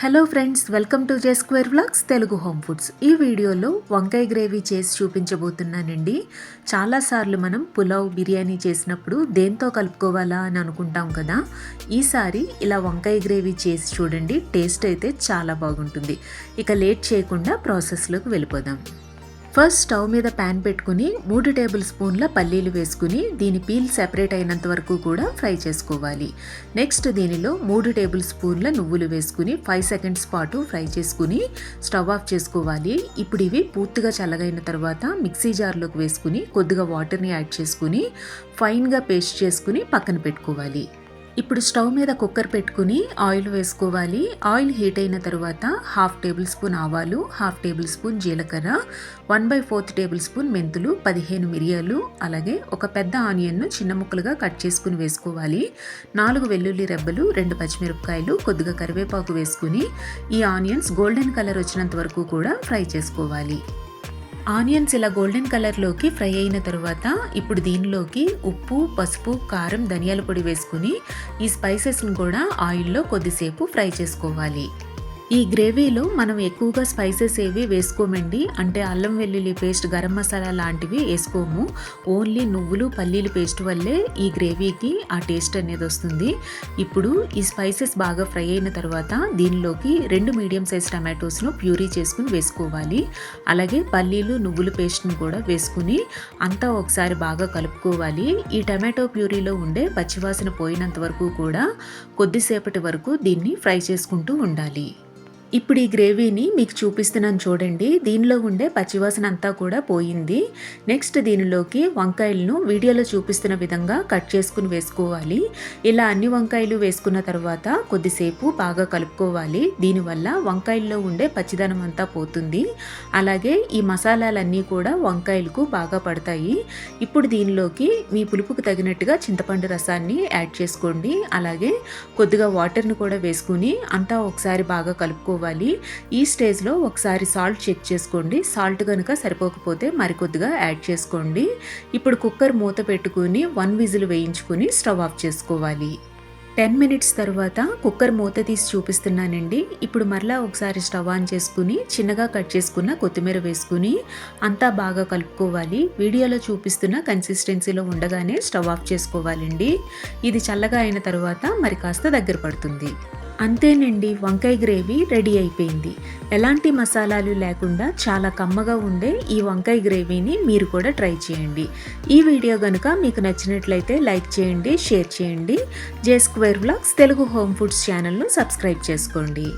Hello friends welcome to J Square Vlogs Telugu Home Foods ఈ వీడియోలో వంకాయ gravy చేసి చూపించబోతున్నానండి. చాలాసార్లు మనం పులావ్ బిర్యానీ చేసినప్పుడు దేంతో కలుపుకోవాలా అని అనుకుంటాం కదా. ఈసారి ఇలా వంకాయ గ్రేవీ చేసి చూడండి టేస్ట్ అయితే చాలా బాగుంటుంది. ఇక లేట్ చేయకుండా ప్రాసెస్లోకి వెళ్ళిపోదాం. ఫస్ట్ స్టవ్ మీద ప్యాన్ పెట్టుకుని మూడు టేబుల్ స్పూన్ల పల్లీలు వేసుకుని దీని పీల్ సెపరేట్ అయినంత వరకు కూడా ఫ్రై చేసుకోవాలి. నెక్స్ట్ దీనిలో మూడు టేబుల్ స్పూన్ల నువ్వులు వేసుకుని ఫైవ్ సెకండ్స్ పాటు ఫ్రై చేసుకుని స్టవ్ ఆఫ్ చేసుకోవాలి. ఇప్పుడు ఇవి పూర్తిగా చల్లగైన తర్వాత మిక్సీ జార్లోకి వేసుకుని కొద్దిగా వాటర్ని యాడ్ చేసుకుని ఫైన్గా పేస్ట్ చేసుకుని పక్కన పెట్టుకోవాలి. ఇప్పుడు స్టవ్ మీద కుక్కర్ పెట్టుకుని ఆయిల్ వేసుకోవాలి. ఆయిల్ హీట్ అయిన తర్వాత హాఫ్ టేబుల్ స్పూన్ ఆవాలు హాఫ్ టేబుల్ స్పూన్ జీలకర్ర one by fourth table spoon మెంతులు పదిహేను మిరియాలు అలాగే ఒక పెద్ద ఆనియన్ను చిన్న ముక్కలుగా కట్ చేసుకుని వేసుకోవాలి. నాలుగు వెల్లుల్లి రెబ్బలు రెండు పచ్చిమిరపకాయలు కొద్దిగా కరివేపాకు వేసుకుని ఈ ఆనియన్స్ గోల్డెన్ కలర్ వచ్చినంత వరకు కూడా ఫ్రై చేసుకోవాలి. ఆనియన్స్ ఇలా గోల్డెన్ కలర్లోకి ఫ్రై అయిన తర్వాత ఇప్పుడు దీనిలోకి ఉప్పు పసుపు కారం ధనియాల పొడి వేసుకుని ఈ స్పైసెస్ని కూడా ఆయిల్లో కొద్దిసేపు ఫ్రై చేసుకోవాలి. ఈ గ్రేవీలో మనం ఎక్కువగా స్పైసెస్ ఏవి వేసుకోమండి? అంటే అల్లం వెల్లుల్లి పేస్ట్ గరం మసాలా లాంటివి వేసుకోము. ఓన్లీ నువ్వులు పల్లీలు పేస్ట్ వల్లే ఈ గ్రేవీకి ఆ టేస్ట్ అనేది వస్తుంది. ఇప్పుడు ఈ స్పైసెస్ బాగా ఫ్రై అయిన తర్వాత దీనిలోకి రెండు మీడియం సైజ్ టమాటోస్ను ప్యూరీ చేసుకుని వేసుకోవాలి. అలాగే పల్లీలు నువ్వుల పేస్ట్ను కూడా వేసుకుని అంతా ఒకసారి బాగా కలుపుకోవాలి. ఈ టమాటో ప్యూరీలో ఉండే పచ్చివాసన పోయినంత వరకు కూడా కొద్దిసేపటి వరకు దీన్ని ఫ్రై చేసుకుంటూ ఉండాలి. ఇప్పుడు ఈ గ్రేవీని మీకు చూపిస్తున్నాను చూడండి. దీనిలో ఉండే పచ్చివాసన అంతా కూడా పోయింది. నెక్స్ట్ దీనిలోకి వంకాయలను వీడియోలో చూపిస్తున్న విధంగా కట్ చేసుకుని వేసుకోవాలి. ఇలా అన్ని వంకాయలు వేసుకున్న తర్వాత కొద్దిసేపు బాగా కలుపుకోవాలి. దీనివల్ల వంకాయల్లో ఉండే పచ్చిదనం అంతా పోతుంది. అలాగే ఈ మసాలాలన్నీ కూడా వంకాయలకు బాగా పడతాయి. ఇప్పుడు దీనిలోకి మీ పులుపుకు తగినట్టుగా చింతపండు రసాన్ని యాడ్ చేసుకోండి. అలాగే కొద్దిగా వాటర్ని కూడా వేసుకుని అంతా ఒకసారి బాగా కలుపుకోవాలి చేసుకోవాలి ఈ స్టేజ్లో ఒకసారి సాల్ట్ చెక్ చేసుకోండి. సాల్ట్ కనుక సరిపోకపోతే మరికొద్దిగా యాడ్ చేసుకోండి. ఇప్పుడు కుక్కర్ మూత పెట్టుకుని వన్ విజిల్ వేయించుకుని స్టవ్ ఆఫ్ చేసుకోవాలి. టెన్ మినిట్స్ తర్వాత కుక్కర్ మూత తీసి చూపిస్తున్నానండి. ఇప్పుడు మరలా ఒకసారి స్టవ్ ఆన్ చేసుకుని చిన్నగా కట్ చేసుకున్న కొత్తిమీర వేసుకుని అంతా బాగా కలుపుకోవాలి. వీడియోలో చూపిస్తున్న కన్సిస్టెన్సీలో ఉండగానే స్టవ్ ఆఫ్ చేసుకోవాలండి. ఇది చల్లగా అయిన తర్వాత మరి కాస్త దగ్గర పడుతుంది. అంతేనండి వంకాయ గ్రేవీ రెడీ అయిపోయింది. ఎలాంటి మసాలాలు లేకుండా చాలా కమ్మగా ఉండే ఈ వంకాయ గ్రేవీని మీరు కూడా ట్రై చేయండి. ఈ వీడియో కనుక మీకు నచ్చినట్లయితే లైక్ చేయండి షేర్ చేయండి. J Square Blogs Telugu Home Foods ఛానల్ను సబ్స్క్రైబ్ చేసుకోండి.